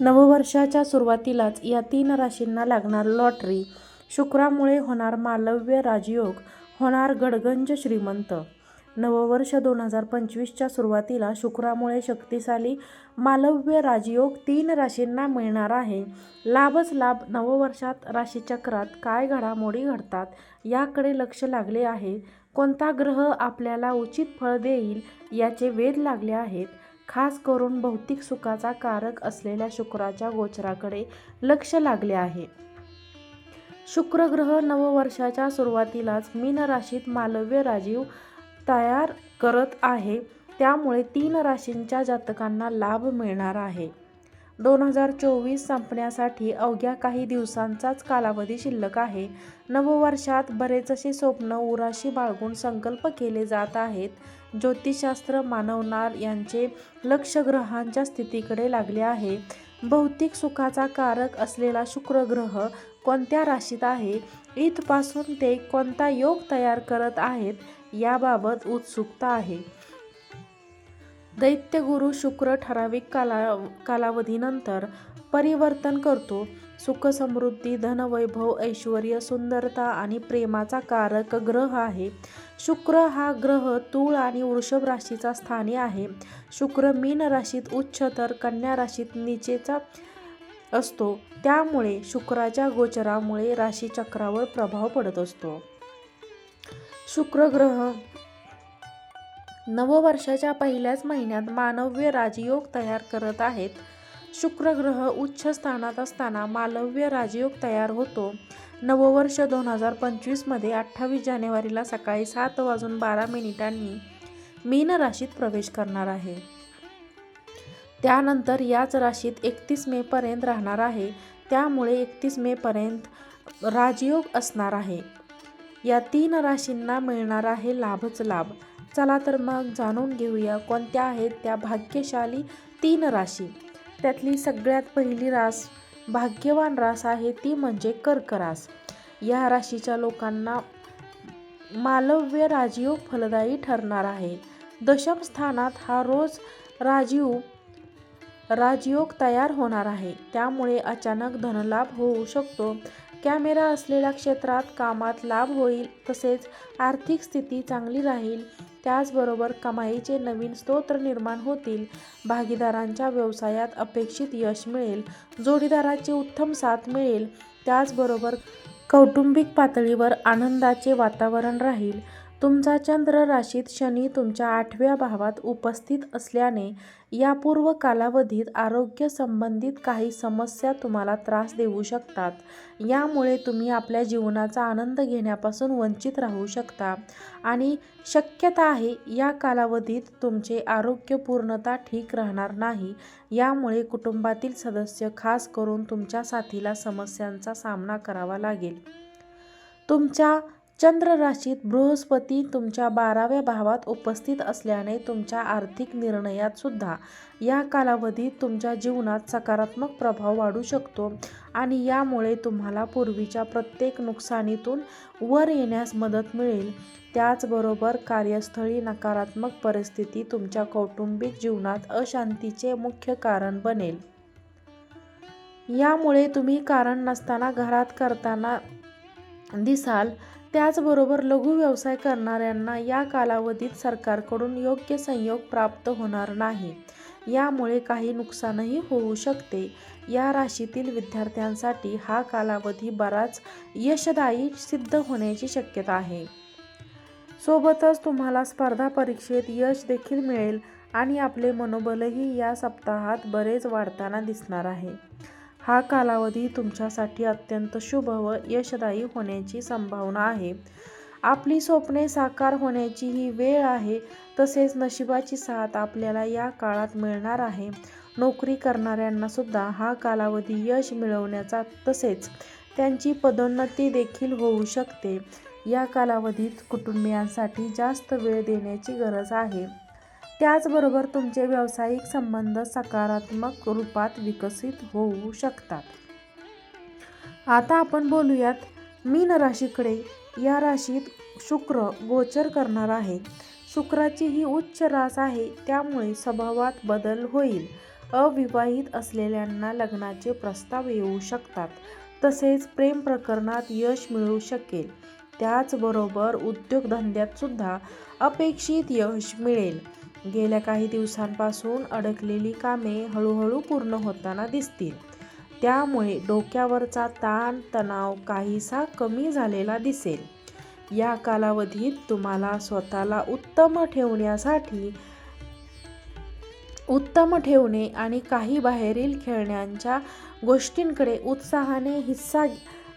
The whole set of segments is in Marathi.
नववर्षाच्या सुरुवातीलाच या तीन राशींना लागणार लॉटरी, शुक्रामुळे होणार मालव्य राजयोग, होणार गडगंज श्रीमंत. नववर्ष दोन हजार पंचवीसच्या सुरुवातीला शुक्रामुळे शक्तिशाली मालव्य राजयोग तीन राशींना मिळणार आहे. लाभच लाभ नववर्षात राशीचक्रात काय घडामोडी घडतात याकडे लक्ष लागले आहे. कोणता ग्रह आपल्याला उचित फळ देईल याचे वेध लागले आहेत. खास करून भौतिक सुखाचा कारक असलेल्या शुक्राच्या गोचराकडे लक्ष लागले आहे. शुक्र ग्रह नववर्षाच्या सुरुवातीलाच मीन राशीत मालव्य राजीव तयार करत आहे. त्यामुळे तीन राशींच्या जातकांना लाभ मिळणार आहे. दोन हजार चोवीस संपण्यासाठी अवघ्या काही दिवसांचाच कालावधी शिल्लक आहे. नववर्षात बरेचसे स्वप्न उराशी बाळगून संकल्प केले जात आहेत. ज्योतिषशास्त्र मानवनार यांचे लक्ष ग्रहांच्या स्थितीकडे लागले आहे. भौतिक सुखाचा कारक असलेला शुक्र ग्रह कोणत्या राशीत आहे, इथपासून ते कोणता योग तयार करत आहेत याबाबत उत्सुकता आहे. दैत्यगुरू शुक्र ठराविक काला कालावधीनंतर परिवर्तन करतो. सुख समृद्धी, धनवैभव, ऐश्वर्य, सुंदरता आणि प्रेमाचा कारक ग्रह आहे. शुक्र हा ग्रह तुळ आणि वृषभ राशीचा स्थानी आहे. शुक्र मीन राशीत उच्च तर कन्या राशीत निचेचा असतो. त्यामुळे शुक्राच्या गोचरामुळे राशीचक्रावर प्रभाव पडत असतो. शुक्र ग्रह नववर्षाच्या पहिल्याच महिन्यात मानव्य राजयोग तयार करत आहेत. शुक्र ग्रह उच्च स्थानात असताना मालव्य राजयोग तयार होतो. नववर्ष दोन हजार पंचवीसमध्ये अठ्ठावीस जानेवारीला सकाळी सात वाजून बारा मिनिटांनी मीन राशीत प्रवेश करणार आहे. त्यानंतर याच राशीत एकतीस मेपर्यंत राहणार आहे. त्यामुळे एकतीस मेपर्यंत राजयोग असणार आहे. या तीन राशींना मिळणार आहे लाभच लाभ. चला तर मग जाणून घेऊया कोणत्या आहेत त्या भाग्यशाली तीन राशी. त्यातली सगळ्यात पहिली रास भाग्यवान रास आहे ती म्हणजे कर्क रास. या राशीच्या लोकांना मालव्य राजयोग फलदायी ठरणार आहे. दशम स्थानात हा रोज राजीव राजयोग तयार होणार आहे. त्यामुळे अचानक धनलाभ होऊ शकतो. कॅमेरा असलेल्या क्षेत्रात कामात लाभ होईल तसेच आर्थिक स्थिती चांगली राहील. त्याचबरोबर कमाईचे नवीन स्तोत्र निर्माण होतील. भागीदारांच्या व्यवसायात अपेक्षित यश मिळेल. जोडीदाराची उत्तम साथ मिळेल. त्याचबरोबर कौटुंबिक पातळीवर आनंदाचे वातावरण राहील. तुमचा चंद्र राशीत शनी तुमच्या आठव्या भावात उपस्थित असल्याने यापूर्व कालावधीत आरोग्य संबंधित काही समस्या तुम्हाला त्रास देऊ शकतात. यामुळे तुम्ही आपल्या जीवनाचा आनंद घेण्यापासून वंचित राहू शकता आणि शक्यता आहे या कालावधीत तुमचे आरोग्य पूर्णता ठीक राहणार नाही. यामुळे कुटुंबातील सदस्य खास करून तुमच्या साथीला समस्यांचा सामना करावा लागेल. तुमच्या चंद्र राशीत बृहस्पती तुमच्या बाराव्या भावात उपस्थित असल्याने तुमच्या आर्थिक निर्णयात सुद्धा या कालावधीत तुमच्या जीवनात सकारात्मक प्रभाव वाढू शकतो आणि यामुळे तुम्हाला पूर्वीच्या प्रत्येक नुकसानीतून वर येण्यास मदत मिळेल. त्याचबरोबर कार्यस्थळी नकारात्मक परिस्थिती तुमच्या कौटुंबिक जीवनात अशांतीचे मुख्य कारण बनेल. यामुळे तुम्ही कारण नसताना घरात करताना दिसाल. त्याचबरोबर लघु व्यवसाय करणाऱ्यांना या कालावधीत सरकारकडून योग्य संयोग प्राप्त होणार नाही. यामुळे काही नुकसानही होऊ शकते. या राशीतील विद्यार्थ्यांसाठी हा कालावधी बराच यशदायी सिद्ध होण्याची शक्यता आहे. सोबतच तुम्हाला स्पर्धा परीक्षेत यश देखील मिळेल आणि आपले मनोबलही या सप्ताहात बरेच वाढताना दिसणार आहे. हा कालावधी तुमच्यासाठी अत्यंत शुभ व यशदायी होण्याची संभावना आहे. आपली स्वप्ने साकार होण्याची ही वेळ आहे. तसेच नशिबाची साथ आपल्याला या काळात मिळणार आहे. नोकरी करणाऱ्यांना सुद्धा हा कालावधी यश मिळवण्याचा तसेच त्यांची पदोन्नती देखील होऊ शकते. या कालावधीत कुटुंबियांसाठी जास्त वेळ देण्याची गरज आहे. त्याचबरोबर तुमचे व्यावसायिक संबंध सकारात्मक रूपात विकसित होऊ शकतात. आता आपण बोलूयात मीन राशीकडे. या राशीत शुक्र गोचर करणार आहे. शुक्राची ही उच्च रास आहे त्यामुळे स्वभावात बदल होईल. अविवाहित असलेल्यांना लग्नाचे प्रस्ताव येऊ शकतात तसेच प्रेम प्रकरणात यश मिळू शकेल त्याचबरोबर उद्योगधंद्यात सुद्धा अपेक्षित यश मिळेल गेल्या काही दिवसांपासून अडकलेली कामे हळूहळू पूर्ण होताना दिसतील. त्यामुळे डोक्यावरचा ताण तणाव काहीसा कमी झालेला दिसेल. या कालावधीत तुम्हाला स्वतःला उत्तम ठेवण्यासाठी उत्तम ठेवणे आणि काही बाहेरील खेळण्यांच्या गोष्टींकडे उत्साहाने हिस्सा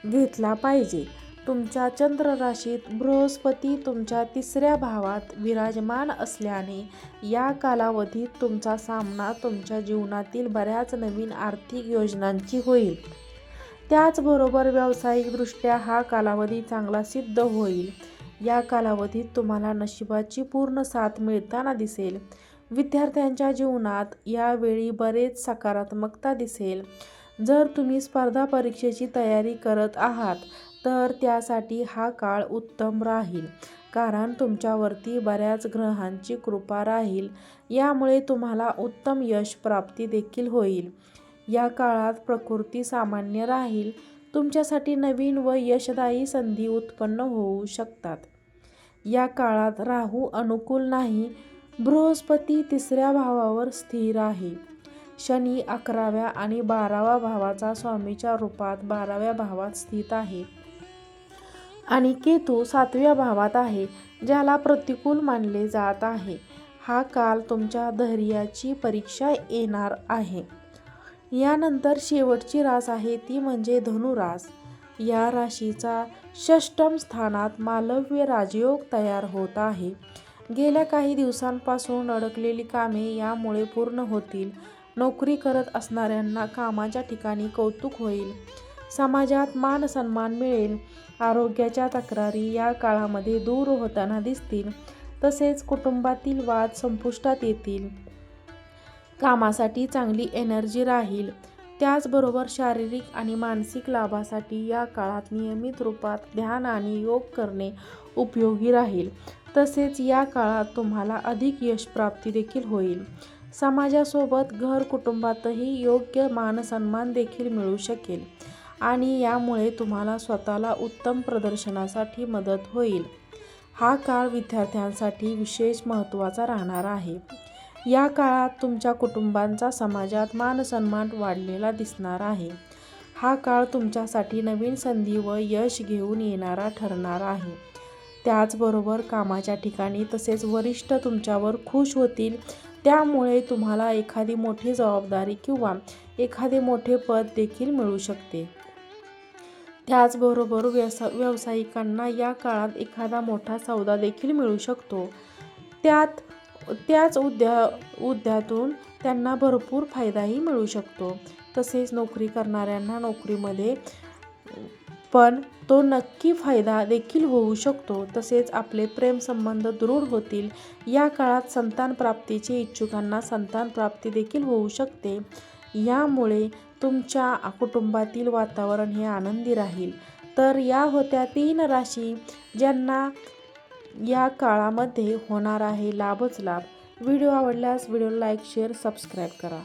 घेतला पाहिजे. तुमच्या चंद्र राशीत बृहस्पती तुमच्या तिसऱ्या भावात विराजमान असल्याने या कालावधीत तुमचा सामना तुमच्या जीवनातील बऱ्याच नवीन आर्थिक योजनांची होईल. त्याचबरोबर व्यावसायिकदृष्ट्या हा कालावधी चांगला सिद्ध होईल. या कालावधीत तुम्हाला नशिबाची पूर्ण साथ मिळताना दिसेल. विद्यार्थ्यांच्या जीवनात यावेळी बरेच सकारात्मकता दिसेल. जर तुम्ही स्पर्धा परीक्षेची तयारी करत आहात तर त्यासाठी हा काळ उत्तम राहील. कारण तुमच्यावरती बऱ्याच ग्रहांची कृपा राहील. यामुळे तुम्हाला उत्तम यश प्राप्ती देखील होईल. या काळात प्रकृती सामान्य राहील. तुमच्यासाठी नवीन व यशदायी संधी उत्पन्न होऊ शकतात. या काळात राहू अनुकूल नाही. बृहस्पती तिसऱ्या भावावर स्थिर आहे. शनी अकराव्या आणि बाराव्या भावाचा स्वामीच्या रूपात बाराव्या भावात स्थित आहे. आणि केतू सातव्या भावात आहे ज्याला प्रतिकूल मानले जात आहे. हा काल तुमच्या धैर्याची परीक्षा येणार आहे. यानंतर शेवटची रास आहे ती म्हणजे धनुरास. या राशीचा षष्टम स्थानात मालव्य राजयोग तयार होत आहे. गेल्या काही दिवसांपासून अडकलेली कामे यामुळे पूर्ण होतील. नोकरी करत असणाऱ्यांना कामाच्या ठिकाणी कौतुक होईल. समाजात मान सन्मान मिळेल. आरोग्याच्या तक्रारी या काळामध्ये दूर होताना दिसतील. तसेच कुटुंबातील वाद संपुष्टात येतील. कामासाठी चांगली एनर्जी राहील. त्याचबरोबर शारीरिक आणि मानसिक लाभासाठी या काळात नियमित रूपात ध्यान आणि योग करणे उपयोगी राहील. तसेच या काळात तुम्हाला अधिक यशप्राप्ती देखील होईल. समाजासोबत घर कुटुंबातही योग्य मानसन्मान देखील मिळू शकेल. आणि यामुळे तुम्हाला स्वतःला उत्तम प्रदर्शनासाठी मदत होईल. हा काळ विद्यार्थ्यांसाठी विशेष महत्त्वाचा राहणार आहे. या काळात तुमच्या कुटुंबांचा समाजात मानसन्मान वाढलेला दिसणार आहे. हा काळ तुमच्यासाठी नवीन संधी व यश घेऊन येणारा ठरणार आहे. त्याचबरोबर कामाच्या ठिकाणी तसेच वरिष्ठ तुमच्यावर खुश होतील. त्यामुळे तुम्हाला एखादी मोठी जबाबदारी किंवा एखादे मोठे पद देखील मिळू शकते. त्याचबरोबर व्यवसा व्यावसायिकांना या काळात एखादा मोठा सौदा देखील मिळू शकतो. त्यात त्याच उद्या उद्यातून त्यांना भरपूर फायदाही मिळू शकतो. तसेच नोकरी करणाऱ्यांना नोकरीमध्ये पण तो नक्की फायदा देखील होऊ शकतो. तसेच आपले प्रेमसंबंध दृढ होतील. या काळात संतान प्राप्तीचे इच्छुकांना संतान प्राप्ती देखील होऊ शकते. यामुळे तुमच्या कुटुंबातील वातावरण हे आनंदी राहील. तर या होत्या तीन राशी ज्यांना या काळामध्ये होणार आहे लाभच लाभ. व्हिडिओ आवडल्यास व्हिडिओ लाईक शेअर सबस्क्राईब करा.